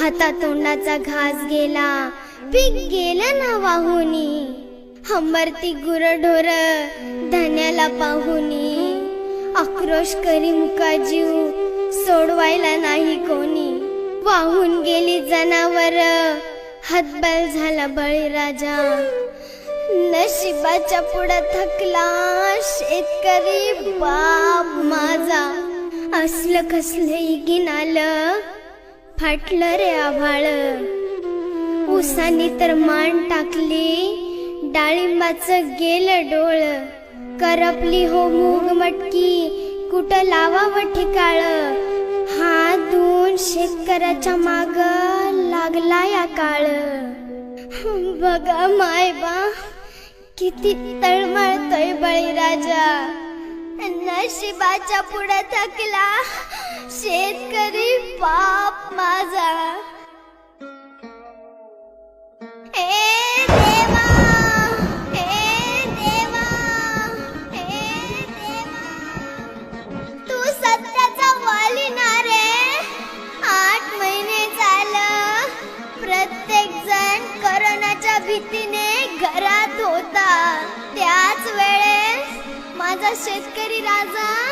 हातातोंडाचा घास गेला पीक गेलं ना वाहुनी हंबरती गुरढोर धन्याला पाहुनी. आक्रोश करी मुका जीव सोडवायला नाही कोणी. वाहून गेली जनावर हातबल झाला बळीराजा. नशिबाच्या पुढं थकला शेतकरी बाप माझा. असलं कसलं इगिन आलं फाटलं रे आभाळ उसानी तर मान टाकली डाळिंबाचं गेलं डोळ. करपली हो मूग मटकी कुठं लावावं ठिकाळ? हा दोन शेतकऱ्याच्या माग लागला या काळ. बघा मायबा किती तळमळतोय बळीराजा. नशिबाच्या पुढे थकला. करोनाच्या भीतीने घरात होता. त्याच वेळेस माझा शेतकरी राजा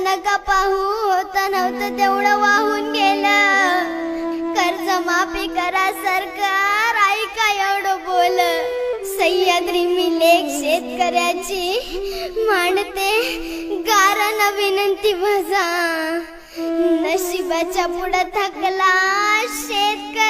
नका पाहू होत नव्हतं तेवढं वाहून गेलं. कर्ज माफी करा सरकार ऐका एवढं बोल. सह्याद्री मी लेख शेतकऱ्याची मांडते गारण विनंती माझा नशिबाच्या पुढं थकला शेतकरी.